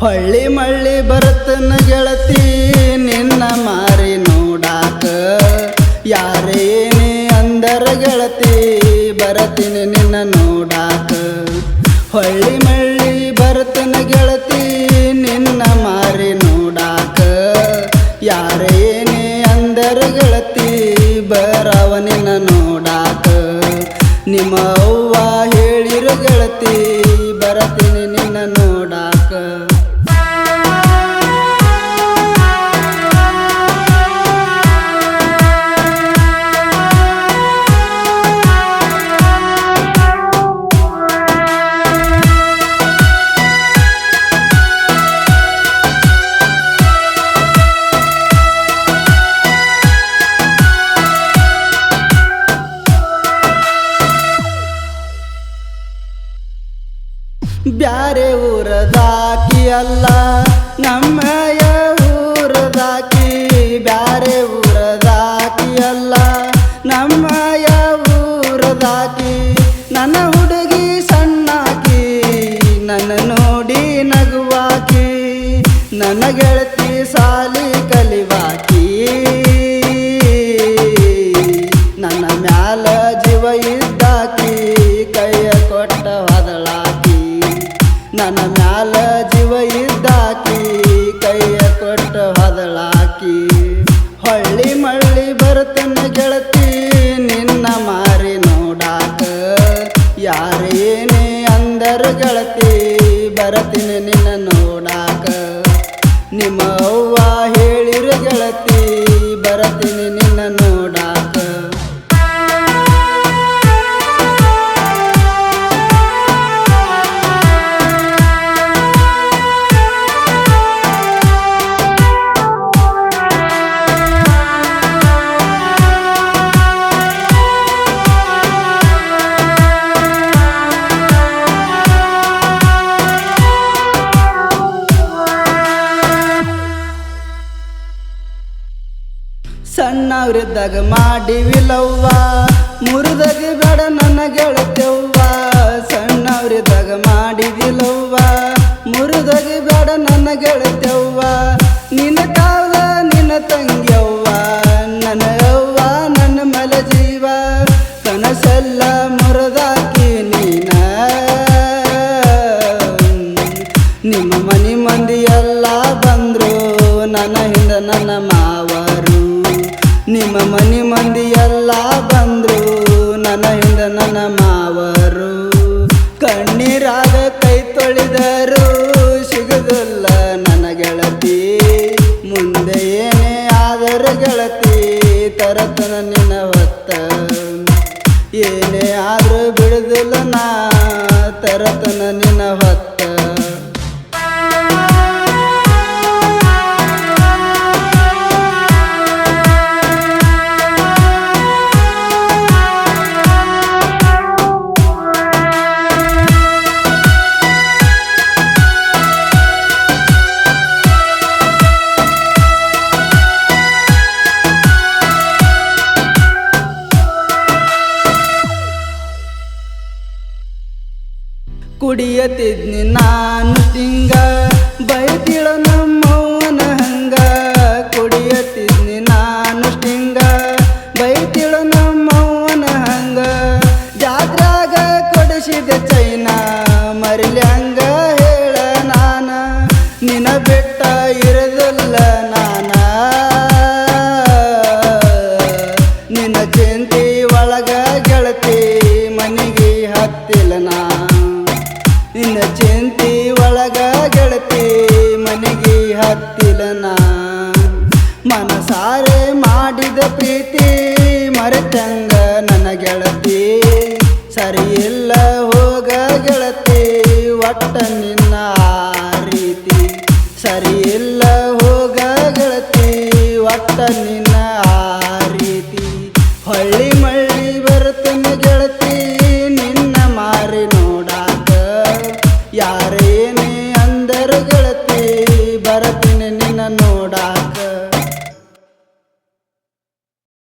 ಹೊಳ್ಳಿ ಮಳ್ಳಿ ಬರತನ ಗೆಳತಿ, ನಿನ್ನ ಮಾರಿ ನೋಡಾಕ. ಯಾರೇನೇ ಅಂದರ ಗೆಳತಿ, ಬರತೀನಿ ನಿನ್ನ ನೋಡಾಕ. ಹೊಳ್ಳಿ ಮಳ್ಳಿ ಬರತನ ಗೆಳತಿ, ನಿನ್ನ ಮಾರಿ ನೋಡಾಕ. ಯಾರೇನೇ ಅಂದರ ಗೆಳತಿ, ಬರವ ನಿನ್ನ ನೋಡಾಕ. ನಿಮ್ಮ ಅವ್ವ ಹೇಳಿರು ಗೆಳತಿ ಬ್ಯಾರೆ ಊರದಾಕಿ ಅಲ್ಲ ನಮ್ಮಯ ಊರದಾಕಿ ಬ್ಯಾರೆ ಊರದಾಕಿ ಅಲ್ಲ ನಮ್ಮಯ ಊರದಾಕಿ ನನ್ನ ಹುಡುಗಿ ಅಂದರ ಗೆಳತಿ ಬರತೀನಿ ನಿನ್ನ ನೋಡಾಕ. ನಿಮ್ಮ ಸಣ್ಣವ್ರಿದ್ದಾಗ ಮಾಡಿವಿಲವ್ವ ಮುರಿದಾಗ ಬೇಡ ನನ್ನ ಗೆಳತ್ಯವ್ವ ಸಣ್ಣವ್ರಿದ್ದಾಗ ಮಾಡಿದಿಲವ್ವ ಮುರಿದಾಗ ಬೇಡ ನನ್ನ ಗೆಳತ್ಯವ್ವ ನಿಮ್ಮ ಮನೆ ಮಂದಿ ಎಲ್ಲ ಬಂದ್ರು, ನನ್ನ ಹಿಂದ ನನ್ನ ಮಾವರು. ಕಣ್ಣೀರಾಗ ಕೈ ತೊಳೆದರು ಸಿಗುದಿಲ್ಲ ನನ್ನ ಗೆಳತಿ. ಮುಂದೆ ಏನೇ ಆದರೂ ಗೆಳತಿ, ತರತನ ನಿನ್ನ ಹೊತ್ತ. ಏನೇ ಆದರೂ ಬಿಡುದಿಲ್ಲ ನಾ, ತರತನ ನಿನ್ನ ಹೊತ್ತ. ಕುಡಿಯತಿದ್ನಿ ನಾನು ತಿಂಗ, ಬೈತಿಳ ನಮ್ಮವನ ಹಂಗ. ಕುಡಿಯತಿದ್ನಿ ನಾನು ತಿಂಗ, ಬೈತಿಳ ನಮ್ಮವನ ಹಂಗ. ಜಾತ್ರಾಗ ಕೊಡಿಸಿದ ಚೈನ ಮರಿಲ್ಯಾಂಗ ಹೇಳ ನಾನ. ನಿನ ಬೆಟ್ಟ ಇರದಲ್ಲ ನಾನ. ನಿನ್ನ ಜಯಂತಿ ಒಳಗ ಗೆಳತಿ ಮನೆಗೆ ಹತ್ತಿಲ್ಲ ನಾ ನಿನ್ನ ಚಿಂತಿ ಒಳಗ ಗೆಳತಿ ಮನೆಗೆ ಹತ್ತಿಲ್ಲ ನಾ. ಮನಸಾರೆ ಮಾಡಿದ ಪ್ರೀತಿ ಮರೆತಂಗ ನನ್ನ ಗೆಳತಿ. ಸರಿ ಇಲ್ಲ ಹೋಗ ಗೆಳತಿ, ಒಟ್ಟ ನಿನ್ನ ರೀತಿ. ಸರಿ ಇಲ್ಲ ಹೋಗ ಗೆಳತಿ, ಒಟ್ಟ ನಿನ್ನ ರೀತಿ. ಹೊಳ್ಳಿ